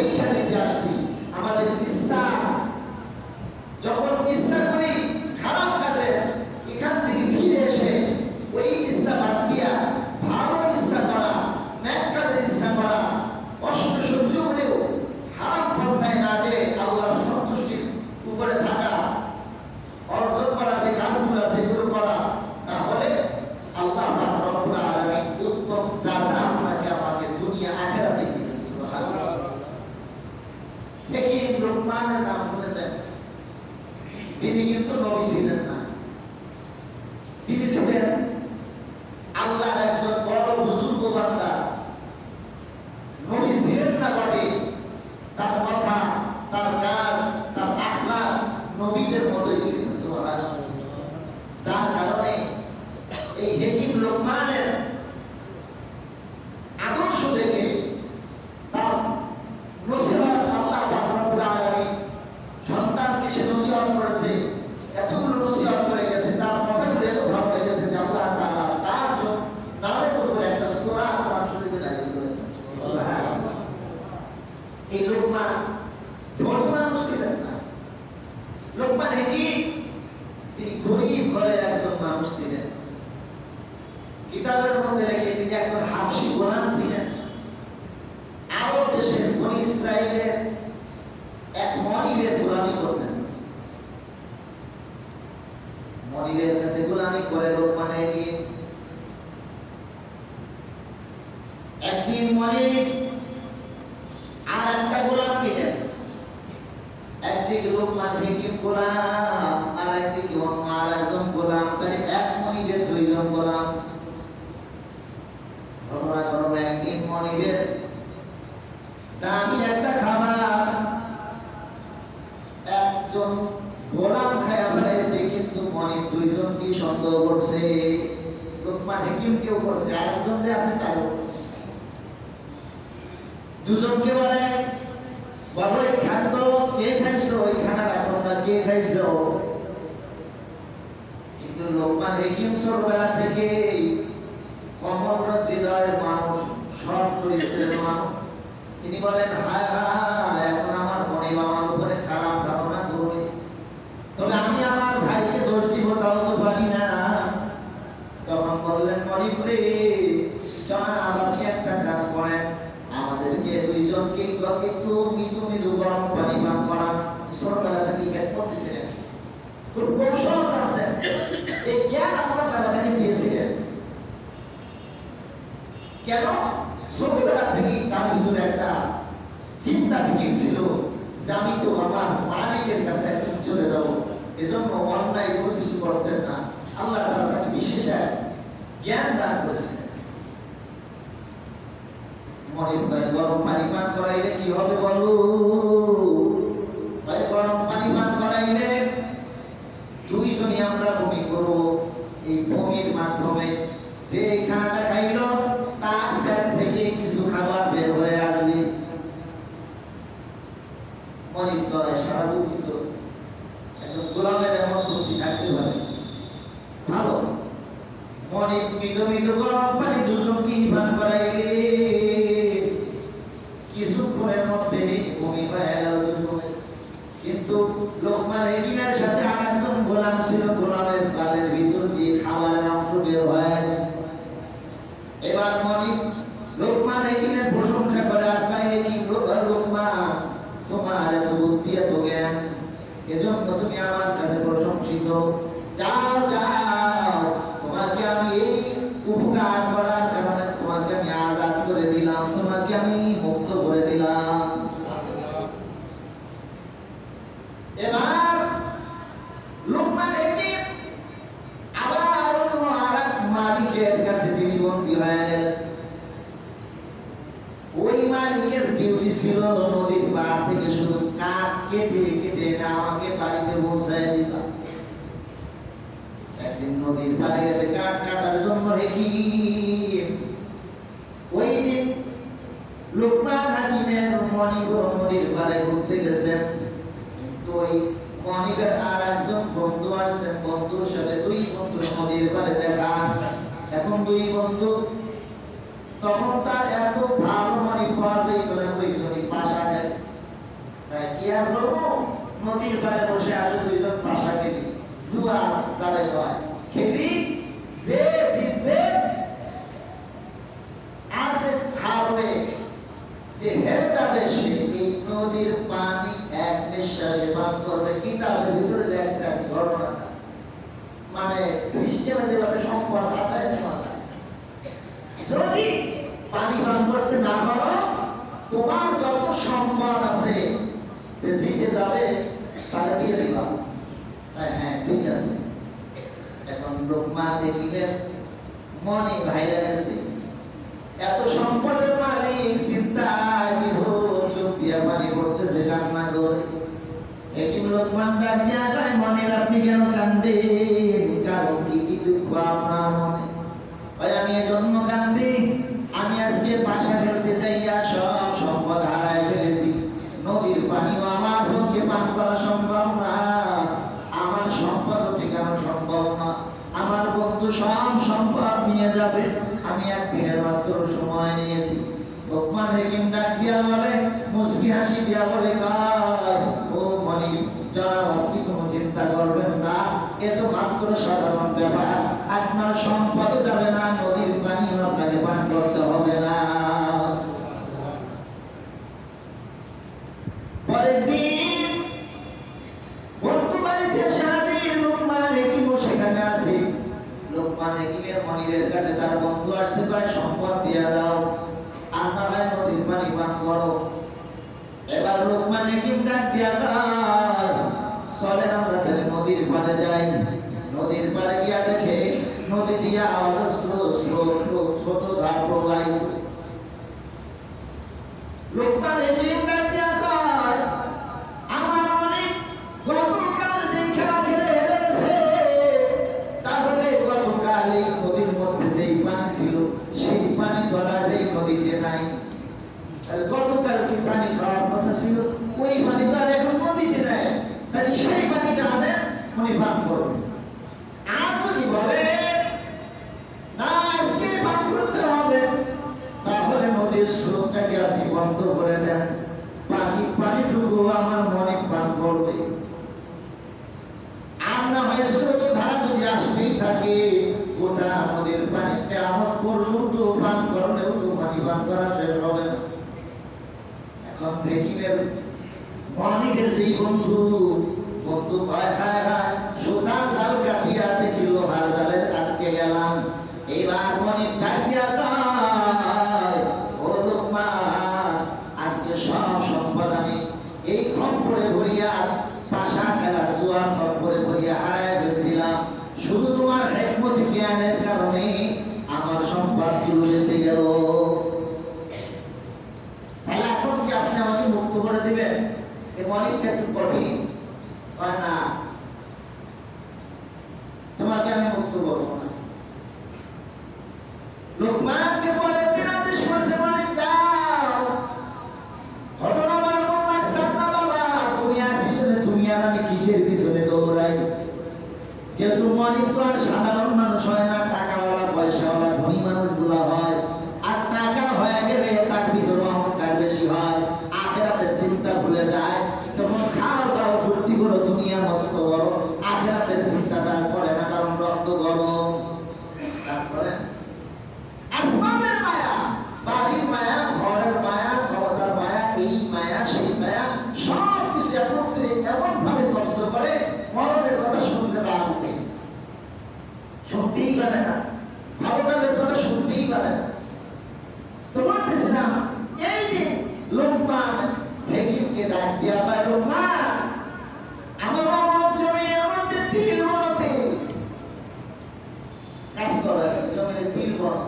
পরীক্ষা দিতে আসছি, আমাদের ইচ্ছা যখন ইচ্ছা করি খারাপ কাজে এখান থেকে ফিরে এসে, ওই ইচ্ছা বাদ দিয়া ভালো ইচ্ছা করা ন্যাক কাজের ইচ্ছা করা কষ্ট সহ্য করেও হারাম পন্থায় না যে আল্লাহর সন্তুষ্টির উপরে থাকা অর্জন করা যে কাজগুলো সেগুলো করা তাহলে আল্লাহ পাক রব্বুল আলামিন উত্তম সাজা আপনাকে আমাকে দুনিয়া আখেরাতে দিবেন সুবহানাল্লাহ দেখি লোকমানের নাম শুনেছেন তিনি কিন্তু নবী ছিলেন না তিনি ছিলেন আল্লাহর একজন বড় বুজুর্গ বান্দা নবী ছিলেন না বটে তার কথা তার কাজ তার নবীদের মতোই ছিল যার কারণে এই হেকিম লোকমানের আদর্শ দেখে তার নসিহত আল্লাহ পাক রব্বুল আলামিন সন্তানকে সে নসিহত করেছে এতগুলো নসিহত করে গেছে তার কথাগুলো এত ভালো লেগেছে যে আল্লাহ তাআলা তার জন্য নামের উপরে একটা সূরা কোরআন শরীফে নাযিল করেছেন সুবহানাল্লাহ এই লোকমান ধনী মানুষ ছিলেন না লোকমান হেকিম তিনি গরিব ঘরের একজন মানুষ ছিলেন কিতাবের মধ্যে তিনি একজন গোলাম ছিলেন। আরব দেশের বনি ইসরায়েলের এক মনিবের গোলামি করতেন। মনিবের কাছে গোলামি করে লোকমান হেকিম একদিন মনিব আর একটা গোলাম নিলেন একদিকে লোকমান হেকিম গোলাম, আর একদিকে অন্য আর একজন গোলাম। তাহলে এক মনিবের দুইজন গোলাম। ঘটনা করব একদিন মনিবের। দামি একটা খাবার। একজন গোলাম খায়া ফেলাইছে, কিন্তু মনিব দুইজন কি সন্দেহ করছে? লোকমান হেকিম কেউ করছে? একজন যে আছে তারও দুজনকে বলে, বলো কে খাইছো? ওই খানাটা তোমরা কে কিন্তু লোকমান থেকে হৃদয়ের মানুষ মানুষ। তিনি বলেন, হায় হায় এখন আমার মনে আমার উপরে খারাপ ধারণা করবে তবে আমি আমার ভাইকে দোষ দিব, তাও তো পারি না। তখন বললেন জনাব আপনি একটা কাজ করেন আমাদেরকে দুইজনকে একটু মৃদু মৃদু গরম পানি পান থেকে জ্ঞান আমি তো কাছে চলে অন্যায় কিছু করতেন না। আল্লাহ তাকে বিশেষ জ্ঞান দান করেছিলেন মনির ভাই গরম পানি পান করাইলে কি হবে বলো? ভাই গরম পানি পান করাইলে দুইজনই আমরা বমি করব। এই বমির মাধ্যমে যে খানাটা খাইলো, তার পেট থেকে কিছু খাবার বের হয়ে আসবে। মনির দয় সারা দুঃখিত একজন গোলামের এমন বুদ্ধি থাকতে পারে। ভালো। মনির মৃদ মৃদ গরম পানি দুজনকে পান করাইলে। কিছুক্ষণের মধ্যে বমি হয়ে গেল কিন্তু লোকমান হেকিমের সাথে আর একজন গোলাম ছিল, গোলামের গালের ভিতর দিয়ে খাবারের অংশ বের হয়ে গেছে। এবার মনি লোকমান হেকিমের প্রশংসা করে হেকিম লোক- লোকমান, তোমার এত বুদ্ধি, এত জ্ঞান, এজন্য তুমি আমার কাছে প্রশংসিত। যাও যাও তোমাকে আমি এই উপকার করার কারণে তোমাকে আমি আজাদ করে দিলাম তোমাকে আমি মুক্ত করে দিলাম এবার লোকমান হেকিম আবার অন্য আরেক মালিকের কাছে তিনি বন্দী হয়ে গেলেন ওই মালিকের ডিউটি ছিল নদীর পার থেকে শুধু কাঠ কেটে কেটে এনে আমাকে বাড়িতে পৌঁছায় দিলাম একদিন নদীর পাড়ে গেছে কাঠ কাটার জন্য হেকিম ওই দিন লোকমান হাকিমের মনিব নদীর পাড়ে ঘুরতে গেছেন তো ওই মনিবের আর একজন বন্ধু আসছেন বন্ধুর সাথে দুই বন্ধু নদীর পাড়ে দেখা এখন দুই বন্ধু তখন তার এত ভালো মনে পাওয়া যায় না দুইজনই পাশা খেলে তাই কি আর করব নদীর পাড়ে বসে আসে দুইজন পাশা খেলি। জুয়া যাদের হয় খেলি? যে জিতবে, আর যে হারবে, যে হেরে যাবে, সে এই নদীর পানি এক নিঃশ্বাসে পান করবে। কিতাবের ভিতরে লেখছে এক ঘটনাটা? মানে সিস্টেমে যেভাবে সম্পদ আদায় নেওয়া যায়। যদি পানি পান করতে না পারো, তোমার যত সম্পদ আছে যে জিতে যাবে তাহলে দিয়ে দিলাম হ্যাঁ হ্যাঁ ঠিক আছে। এখন লোকমান দেখিবেন মনে ভাইরা গেছে। এত সম্পদের মালিক চিন্তায় দিয়া পানি পড়তেছে কান্না করে। আপনি কেন কান্দেন? কি কি দুঃখ আপনার মনে? আমি এজন্য কান্দি আমি আজকে বাসা ফেলতে যাইয়া সব সম্পদ হারায় ফেলেছি নদীর পানিও আমার পক্ষে পান করা সম্ভব না আমার সম্পদ ঠিকানো সম্ভব না আমার বন্ধু সব সম্পদ নিয়ে যাবে আমি একদিনের মাত্র সময় নিয়েছি লোকমান হেকিম ডাক দিয়া বলে মুস্কি হাসি দিয়া বলে কয় ও মনি জনাব আপনি কোনো চিন্তা করবেন না এ তো মাত্র সাধারণ ব্যাপার আপনার সম্পদ যাবে না নদীর পানিও আপনাকে পান করতে হবে না পরের দিন বন্ধু বাড়িতে এসে হাজির লোকমান হেকিমও সেখানে আছে লোকমান হেকিমের মনিবের কাছে তার বন্ধু আসছে প্রায় সম্পদ দিয়া দাও আর না হয় নদীর পানি পান করো এবার লোকমান হেকিম ডাক দিয়া দাও চলেন আমরা তাহলে নদীর পাড়ে যাই নদীর পাড়ে গিয়া দেখে দিয়া স্রোত ছোট ধাপ আমার গতকাল এই নদীর মধ্যে যেই পানি ছিল, সেই পানি ধরা যেই নদীতে নাই। গতকাল কি পানি খাওয়ার কথা ছিল? ওই পানি তো আর এখন নদীতে নাই। তাহলে সেই পানিটা আনেন উনি পান করবেন আর যদি বলে না আজকে পান করতে হবে তাহলে নদীর স্রোতটাকে আপনি বন্ধ করে দেন। পানি, পানিটুকু আমার মনে পান করবে। ধারা যদি আসতেই থাকে আমাদের পানিতে আমার পর্যন্ত পান তো পানি পান করা শেষ হবে না। এখন সেই বন্ধু ভয় খায় খায় সুতার জাল কাটিয়া দেখি লোহার জালের আটকে গেলাম এইবার মনিক ডাকিয়া কয় ও লোকমান আজকে সব সম্পদ আমি এই খপ্পরে ভরিয়া পাশা খেলার জোয়ার খপ্পরে ভরিয়া হারায় ফেলছিলাম শুধু তোমার হেকমতি জ্ঞানের কারণে আমার সম্পদ চুলো বেঁচে গেল তাহলে এখন কি আপনি আমাকে মুক্ত করে দিবেন এ মনিকটা একটু কঠিন কয় না? তোমাকে আমি মুক্ত করব না। লোকমানকে পরের দিন আদেশ করছে মালিক যাও। ঘটনা বলব মাকসাদ না বাবা, দুনিয়ার পিছনে, দুনিয়ার আমি কিসের পিছনে দৌড়াই? যেহেতু মালিক তো আর সাধারণ মানুষ হয় না, টাকাওয়ালা, পয়সাওয়ালা, ধনী মানুষগুলা হয়। আর টাকা হয়ে গেলে তার ভিতরে অহংকার বেশি হয়। আখেরাতের চিন্তা ভুলে যায় তখন খাও দাও ফুর্তি করো দুনিয়া মস্ত বড় আখেরাতের চিন্তা তার করে না কারণ রক্ত গরম তারপরে আসমানের মায়া বাড়ির মায়া ঘরের মায়া ক্ষমতার মায়া এই মায়া সেই মায়া সব কিছু একত্রে এমন ভাবে ধ্বংস করে মরণের কথা শুনতে রাগ উঠে শুনতেই পারে না ভালো কাজের কথা শুনতেই পারে না তো বলতেছিলাম এই যে লোকমান হেকিমকে ডাক দিয়া পায় লোকমান আমার অমক জমির মধ্যে তিল বড়তে কাজ করেছে জমির তিল বড়।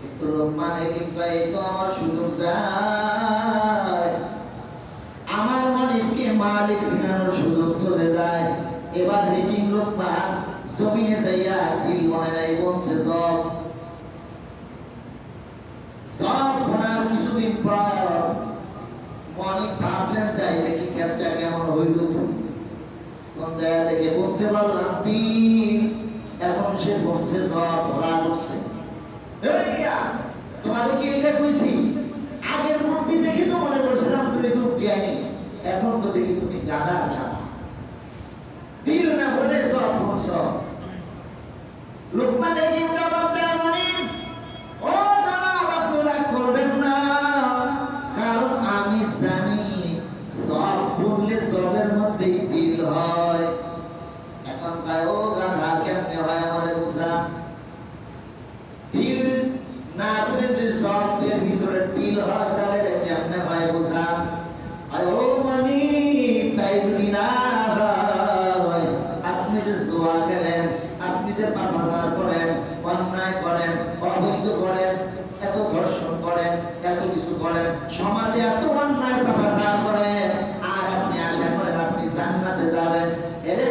কিন্তু লোকমান হেকিম এই তো আমার সুযোগ যায়। আমার মালিককে মালিক সিনানোর সুযোগ চলে যায়। এবার হেকিম লোকমান জমিনে যাইয়া তিল মনে নাই বলছে সব সব কিছুদিন পর মনে হইল? কোন জায়গা থেকে বলতে পারলাম, তিন। এখন সে বলছে সব রাগ উঠছে এই কি এটা কইছি? আগের মূর্তি দেখে তো মনে করছিলাম তুমি খুব জ্ঞানী। এখন তো দেখি তুমি গাদার ছাড়া দিল না বলে সব বলছ লোকমান যে পাপাচার করেন, অন্যায় করেন, অবৈধ করেন, এত ধর্ষণ করেন, এত কিছু করেন, সমাজে এত অন্যায় পাপাচার করেন, আর আপনি আশা করেন আপনি জান্নাতে যাবেন। এরে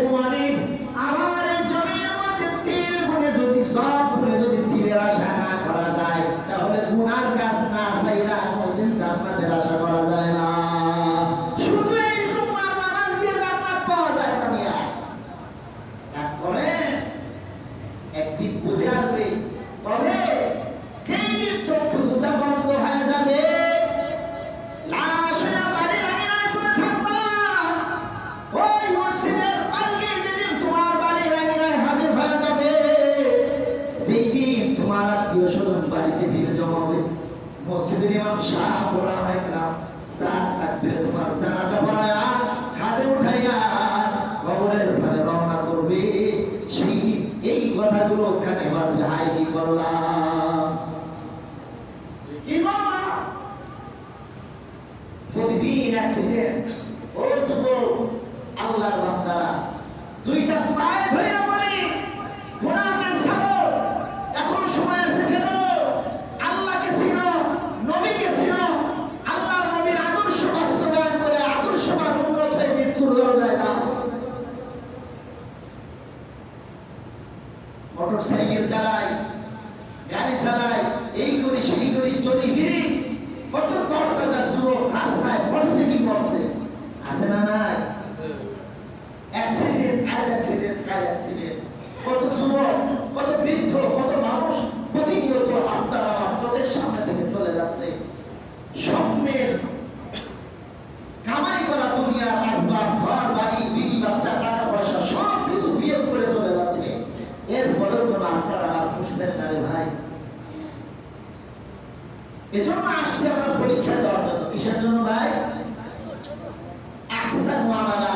এই কথাগুলো ওখানে করলাম? প্রতিদিন অ্যাক্সিডেন্ট ও যুবক আল্লাহর বান্দারা দুইটা পায়ে ধরে বলি গুনাহকে ছাড়ো এখন সময় আছে ফেরো আল্লাহকে চিনো নবীকে চিনো আল্লাহর নবীর আদর্শ বাস্তবায়ন করে আদর্শবান উন্নত হয়ে মৃত্যুর দরজায় দাও মোটর সাইকেল চালাই গাড়ি চালাই এই করি সেই করি চলি ফিরি কত তরতাজা যুবক রাস্তায় পড়ছে কি করছে আছে না নাই অ্যাক্সিডেন্ট আজ অ্যাক্সিডেন্ট কাল অ্যাক্সিডেন্ট কত যুবক কত বৃদ্ধ কত মানুষ প্রতিনিয়ত আপনার আমার চোখের সামনে থেকে চলে কামাই করা দুনিয়ার আসবাব ঘর, বাড়ি বিড়ি বাচ্চা টাকা পয়সা সব কিছু বিয়ে করে চলে যাচ্ছে। এর আপনার বুঝবেন না রে ভাই। এজন্য আসছে আমরা পরীক্ষা দেওয়ার জন্য। কিসের জন্য ভাই? মুআমালা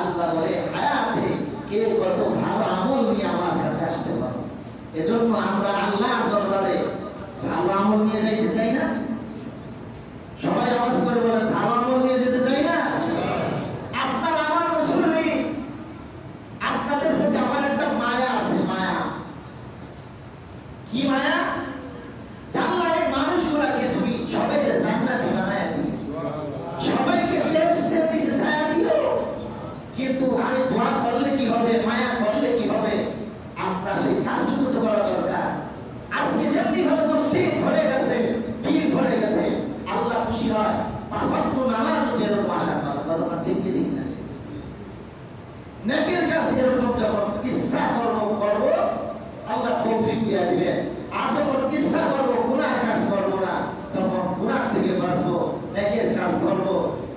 আল্লাহ বলে, হায়াতে কে কত ভালো আমল নিয়ে আমার কাছে আসতে পারো? এজন্য আমরা আল্লাহর দরবারে ভালো আমল নিয়ে যাইতে চাই না? সবাই আওয়াজ করে বলেন ভালো আমল নিয়ে যেতে চাই না আপনার আমার মুসলিম আপনাদের প্রতি আমার একটা মায়া আছে মায়া কি মায়া জানলায় মানুষগুলাকে তুমি সবাইকে জান্নাতি বানায় দিও সবাইকে টেস্টের নিচে ছায়া দিও কিন্তু আমি দোয়া করলে কি হবে মায়া করলে কি হবে আমরা সেই কাজটুকু তো করা দরকার আজকে যেমনি ভাবে মসজিদ ভরে গেছে ভিড় ভরে গেছে আল্লাহ খুশি হয় পাঁচ ওয়াক্ত নামাজ যেরকম আসার কথা কথা ঠিক কি ঠিক না নেকের কাজ এরকম যখন ইচ্ছা কর্ম করব আল্লাহ তৌফিক দিয়ে দিবেন আর যখন ইচ্ছা করব গুনাহ কাজ করব না তখন গুনাহ থেকে বাঁচবো নেকের কাজ করব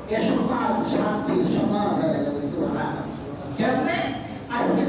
এ সমাজ শান্তির সমাজ হয়ে যাবে সুবহানাল্লাহ কেমনে